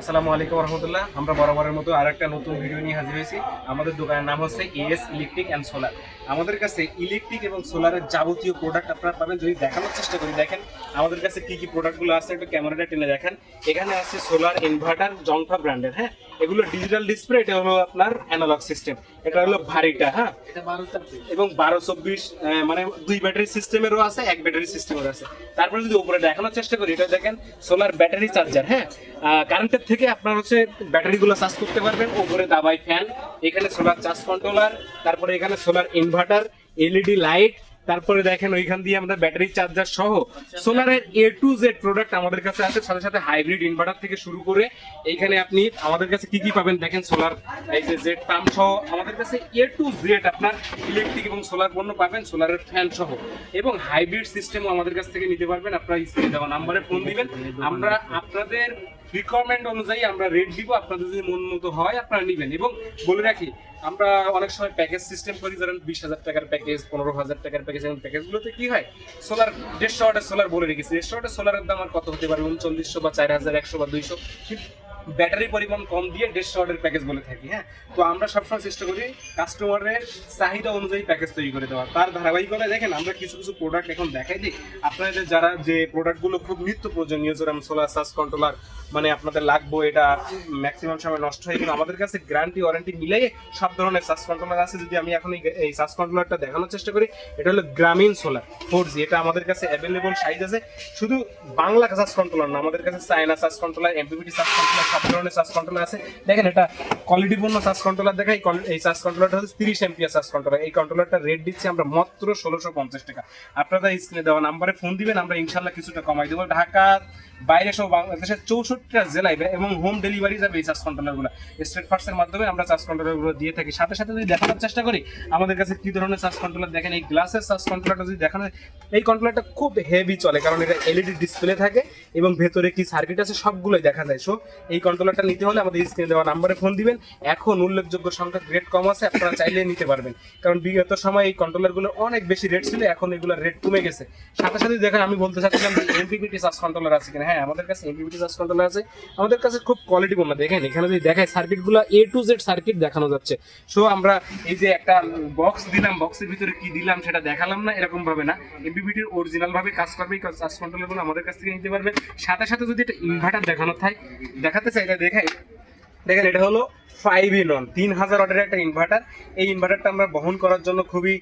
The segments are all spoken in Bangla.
আসসালামু আলাইকুম রহমতুল্লাহ। আমরা বরাবরের মতো আর একটা নতুন ভিডিও নিয়ে হাজির হয়েছি। আমাদের দোকানের নাম হচ্ছে এএস ইলেকট্রিক অ্যান্ড সোলার আমাদের কাছে ইলেকট্রিক এবং সোলারের যাবতীয় প্রোডাক্ট আপনারা পাবেন। যদি দেখানোর চেষ্টা করি, দেখেন আমাদের কাছে কি কি প্রোডাক্টগুলো আছে একটু ক্যামেরাটা টেনে দেখেন। এখানে আছে সোলার ইনভার্টার জংফা ব্র্যান্ডের হ্যাঁ? এগুলো ডিজিটাল ডিসপ্লে এটা হলো আপনার অ্যানালগ সিস্টেম এটা হলো ভারীটা হ্যাঁ? এবং বারো চব্বিশ মানে দুই ব্যাটারি সিস্টেমেরও আছে এক ব্যাটারি সিস্টেমেরও আছে। তারপরে যদি উপরে দেখানোর চেষ্টা করি এটা দেখেন সোলার ব্যাটারি চার্জার হ্যাঁ? কারেন্টের থেকে আপনার হচ্ছে ব্যাটারিগুলো চার্জ করতে পারবেন। উপরে দাবাই ফ্যান এখানে সোলার চার্জ কন্ট্রোলার তারপরে এখানে সোলার ইনভার্টার এলইডি লাইট তারপরে দেখেন ওইখান দিয়ে আমাদের ব্যাটারি চার্জার সহ সোলারের এ টু জেড প্রোডাক্ট আমাদের কাছে আছে, সাথে সাথে হাইব্রিড ইনভার্টার থেকে শুরু করে এইখানে আপনি আমাদের কাছে কি কি পাবেন দেখেন, সোলার এই যে জেড পাম্প সহ আমাদের কাছে এ টু জেড আপনার ইলেকট্রিক এবং সোলার পণ্য পাবেন, সোলারের ফ্যান সহ। এবং হাইব্রিড সিস্টেমও আমাদের কাছ থেকে নিতে পারবেন, আপনারা স্ক্রিনে দেওয়া নাম্বারে ফোন দিবেন। আমরা আপনাদের রিকোয়ারমেন্ট অনুযায়ী আমরা রেট দিব, আপনাদের যদি মন মতো হয় আপনারা নেবেন। এবং বলে রাখি, আমরা অনেক সময় প্যাকেজ সিস্টেম করি, ধরেন বিশ হাজার টাকার প্যাকেজ পনেরো হাজার টাকার প্যাকেজ এবং প্যাকেজগুলোতে কি হয় সোলার দেড়শো ওয়াটের সোলার বলে রেখেছি। দেড়শো ওয়াটের সোলারের দাম আর কত হতে পারে? উনচল্লিশশো বা চার হাজার, একশো বা দুইশো। ব্যাটারি পরিমাণ কম দিয়ে দেড়শো ওয়াটের প্যাকেজ বলে থাকি হ্যাঁ? তো আমরা সবসময় চেষ্টা করি কাস্টমারের চাহিদা অনুযায়ী প্যাকেজ তৈরি করে দেওয়া তার ধারাবাহিকতায় দেখেন, আমরা কিছু কিছু প্রোডাক্ট এখন দেখাই দিই। আপনাদের যারা যে প্রোডাক্টগুলো খুব নিত্য প্রয়োজনীয়, যেরকম সোলার সার্চ কন্ট্রোলার মানে আপনাদের লাগবে, এটা ম্যাক্সিমাম সময় নষ্ট হয় কিন্তু আমাদের কাছে গ্যারান্টি ওয়ারেন্টি মিলিয়ে সব ধরনের সার্চ কন্ট্রোলার আছে। যদি আমি এখন এই- সার্চ কন্ট্রোলারটা দেখানোর চেষ্টা করি, এটা হলো গ্রামীণ সোলার ফোর জি এটা আমাদের কাছে অ্যাভেলেবল সাইজ আছে। শুধু বাংলা সার্চ কন্ট্রোলার না, আমাদের কাছে China search controller MPPT search controller সব ধরনের সার্চ কন্ট্রোলার আছে। দেখেন, এটা কোয়ালিটিপূর্ণ সার্চ কন্ট্রোলার দেখাই। এই সার্চ কন্ট্রোলারটা হচ্ছে তিরিশ এমপিআর সার্চ কন্ট্রোলার এই কন্ট্রোলারটা রেট দিচ্ছি আমরা মাত্র ষোলোশো পঞ্চাশ টাকা। আপনারা স্ক্রিনে দেওয়া নাম্বারে ফোন দিবেন, আমরা ইনশাল্লাহ কিছুটা কমাই দেবো। ঢাকা বাইরে সব বাংলাদেশের চৌষট্টিটা জেলায় এবং হোম ডেলিভারি যাবে এই চার্জ কন্ট্রোলারগুলো স্ট্রেট ফার্সের মাধ্যমে আমরা চার্জ কন্ট্রোলারগুলো দিয়ে থাকি। সাথে সাথে যদি দেখানোর চেষ্টা করি, আমাদের কাছে কি ধরনের চার্জ কন্ট্রোলার দেখেন? এই গ্লাসের চার্জ কন্ট্রোলারটা যদি দেখানো এই কন্ট্রোলারটা খুব হেভি চলে, কারণ এটা এলইডি ডিসপ্লে থাকে। এবং ভেতরে কি সার্কিট আছে সবগুলোই দেখা যায়। সো এই কন্ট্রোলারটা নিতে হলে আমাদের স্ক্রিনে দেওয়া নাম্বারে ফোন দিবেন। এখন উল্লেখযোগ্য সংখ্যা রেট কম আছে, আপনারা চাইলে নিতে পারবেন। কারণ বিগত সময় এই কন্ট্রোলারগুলো অনেক বেশি রেট ছিল, এখন এগুলোর রেট কমে গেছে। সাথে সাথে দেখেন, আমি বলতে চাচ্ছিলাম যে এমপিপিটি চার্জ কন্ট্রোলার আছে কিনা। হ্যাঁ আমাদের কাছে এমপিপিটি চার্জ কন্ট্রোলার আছে। আমাদের কাছে খুব কোয়ালিটি পূর্ণ দেখেন, এখানে যদি দেখায় সার্কিটগুলো এ টু জেড সার্কিট দেখানো যাচ্ছে। সো আমরা এই যে একটা বক্স দিলাম বক্সের ভিতরে কি দিলাম সেটা দেখালাম না, এরকম ভাবে না। এমপিপিটির অরিজিনাল ভাবে কাজ করবে চার্জ কন্ট্রোলারগুলো আমাদের কাছ থেকে নিতে পারবেন। সাথে সাথে যদি একটা ইনভার্টার দেখানো থাকে দেখাতে চাই এটা দেখাই। দেখেন এটা হলো ফাইভ ইন ওয়ান তিন হাজার অর্ডারের একটা ইনভার্টার এই ইনভার্টারটা আমরা বহন করার জন্য খুবই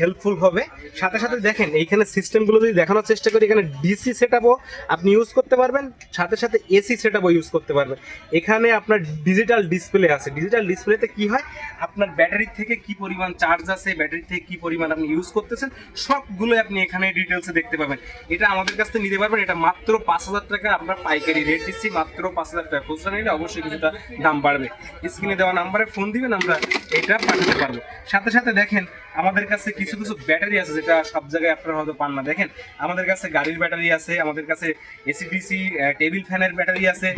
হেল্পফুল হবে। সাথে সাথে দেখেন, এইখানে সিস্টেমগুলো যদি দেখানোর চেষ্টা করি, এখানে ডিসি সেটআপও আপনি ইউজ করতে পারবেন, সাথে সাথে এসি সেটআপও ইউজ করতে পারবেন। এখানে আপনার ডিজিটাল ডিসপ্লে আছে। ডিজিটাল ডিসপ্লেতে কি হয়? আপনার ব্যাটারির থেকে কি পরিমাণ চার্জ আছে ব্যাটারি থেকে কি পরিমাণ আপনি ইউজ করতেছেন, সবগুলো আপনি এখানে ডিটেলসে দেখতে পাবেন। এটা আমাদের কাছ থেকে নিতে পারবেন। এটা মাত্র পাঁচ হাজার টাকা আমরা পাইকারি রেট দিচ্ছি, মাত্র পাঁচ হাজার টাকা। খুচরা নিলে অবশ্যই কিছুটা দাম বাড়বে। স্ক্রিনে দেওয়া নাম্বারে ফোন দিবেন আমরা এটা পাঠাতে পারব। সাথে সাথে দেখেন আমাদের কাছে কিছু কিছু ব্যাটারি আছে যেটা সব জায়গায় আপনারা হয়তো পান না। দেখেন আমাদের কাছে গাড়ির ব্যাটারি আছে আমাদের কাছে এসিডিসি টেবিল ফ্যানের ব্যাটারি আছে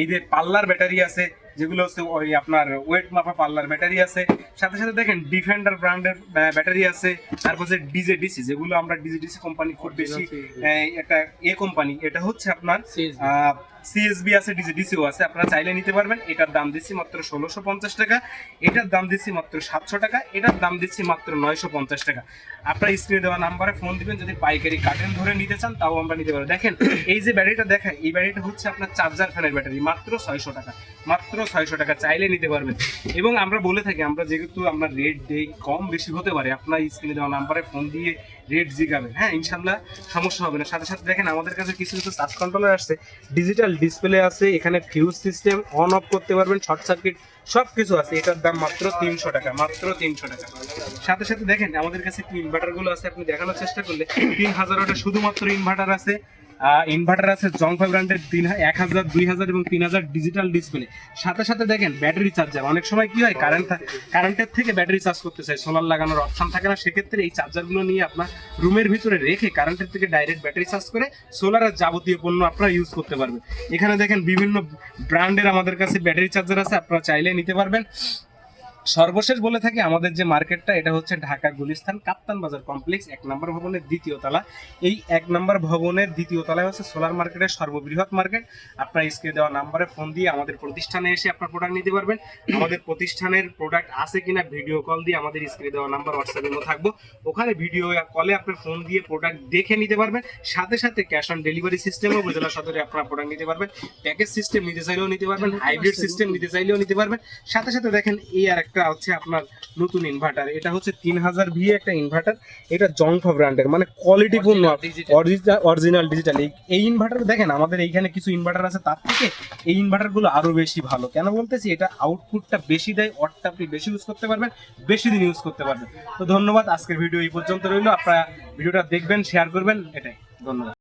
এই যে পাল্লার ব্যাটারি আছে যেগুলো হচ্ছে ওই আপনার ওয়েট মাপা পাল্লার ব্যাটারি আছে। সাথে সাথে দেখেন ডিফেন্ডার ব্র্যান্ডের ব্যাটারি আছে তারপর যে ডিজে ডিসি যেগুলো আমরা ডিজে ডিসি কোম্পানি খুব বেশি একটা এ কোম্পানি এটা হচ্ছে আপনার সিএসবি আছে ডিসিও আছে, আপনারা চাইলে নিতে পারবেন। এটার দাম দিচ্ছি মাত্র ষোলোশো পঞ্চাশ টাকা। এটার দাম দিচ্ছি মাত্র সাতশো টাকা। এটার দাম দিচ্ছি মাত্র নয়শো পঞ্চাশ টাকা। আপনার স্ক্রিনে দেওয়া নাম্বারে ফোন দিবেন, যদি পাইকারি কাটেন ধরে নিতে চান, তাও আমরা নিতে পারব। দেখেন, এই যে ব্যাটারিটা দেখেন, এই ব্যাটারিটা হচ্ছে আপনার চার্জার ফ্যানের ব্যাটারি মাত্র ছয়শো টাকা। মাত্র ছয়শো টাকা, চাইলে নিতে পারবেন। এবং আমরা বলে থাকি, আমরা যেহেতু আমরা রেট দেই কম বেশি হতে পারে, আপনার স্ক্রিনে দেওয়া নাম্বারে ফোন দিয়ে রেট জিগাবেন। হ্যাঁ ইনশাল্লাহ সমস্যা হবে না। সাথে সাথে দেখেন, আমাদের কাছে কিছু কিছু সার্চ কন্ট্রোলার আসছে ডিজিটাল ডিসপ্লে আছে, এখানে ফিউজ সিস্টেম অন অফ করতে পারবেন শর্ট সার্কিট সব কিছু আছে। এটার দাম মাত্র তিনশো টাকা, মাত্র তিনশো টাকা। সাথে সাথে দেখেন, আমাদের কাছে ইনভার্টারগুলো আছে, আপনি দেখানোর চেষ্টা করলে তিন হাজার শুধুমাত্র ইনভার্টার আছে। ইনভার্টার আছে জংফা ব্র্যান্ডের তিন এক হাজার, দুই হাজার এবং তিন হাজার ডিজিটাল ডিসপ্লে সাথে সাথে দেখেন ব্যাটারি চার্জার অনেক সময় কি হয় কারেন্ট কারেন্টের থেকে ব্যাটারি চার্জ করতে চাই সোলার লাগানোর অপশন থাকে না। সেক্ষেত্রে এই চার্জারগুলো নিয়ে আপনার রুমের ভিতরে রেখে কারেন্টের থেকে ডাইরেক্ট ব্যাটারি চার্জ করে সোলারের যাবতীয় পণ্য আপনারা ইউজ করতে পারবেন। এখানে দেখেন বিভিন্ন ব্র্যান্ডের আমাদের কাছে ব্যাটারি চার্জার আছে, আপনারা চাইলে নিতে পারবেন। সর্বশেষ বলে থাকি আমাদের যে মার্কেটটা এটা হচ্ছে ঢাকা গুলিস্তান কাপ্তান বাজার কমপ্লেক্স এক নম্বর ভবনের দ্বিতীয় তলা। এই এক নম্বর ভবনের দ্বিতীয় তলায় হচ্ছে সোলার মার্কেটের সর্ববৃহৎ মার্কেট। আপনার স্ক্রিনে দেওয়া নাম্বারে ফোন দিয়ে আমাদের প্রতিষ্ঠানে এসে আপনার প্রোডাক্ট নিতে পারবেন। আমাদের প্রতিষ্ঠানের প্রোডাক্ট আছে কিনা ভিডিও কল দিয়ে আমাদের স্ক্রিনে দেওয়া নাম্বার হোয়াটসঅ্যাপের মধ্যে থাকব। ওখানে ভিডিও কলে আপনার ফোন দিয়ে প্রোডাক্ট দেখে নিতে পারবেন। সাথে সাথে ক্যাশ অন ডেলিভারি সিস্টেমও উপজেলা সদরে আপনার প্রোডাক্ট নিতে পারবেন। প্যাকেজ সিস্টেম নিতে চাইলেও নিতে পারবেন হাইব্রিড সিস্টেম নিতে চাইলেও নিতে পারবেন। সাথে সাথে দেখেন এই আর একটা হচ্ছে আপনার নতুন ইনভার্টার এটা হচ্ছে তিন হাজার ভি একটা ইনভার্টার এটা জংফা ব্র্যান্ডের মানে কোয়ালিটি পূর্ণ অরিজিনাল ডিজিটাল এই ইনভার্টার দেখেন আমাদের এইখানে কিছু ইনভার্টার আছে তার থেকে এই ইনভার্টারগুলো আরও বেশি ভালো। কেন বলতেছি এটা আউটপুটটা বেশি দেয় অটটা আপনি বেশি ইউজ করতে পারবেন বেশি দিন ইউজ করতে পারবেন। তো ধন্যবাদ আজকের ভিডিও এই পর্যন্ত রইল। আপনারা ভিডিওটা দেখবেন শেয়ার করবেন এটাই। ধন্যবাদ।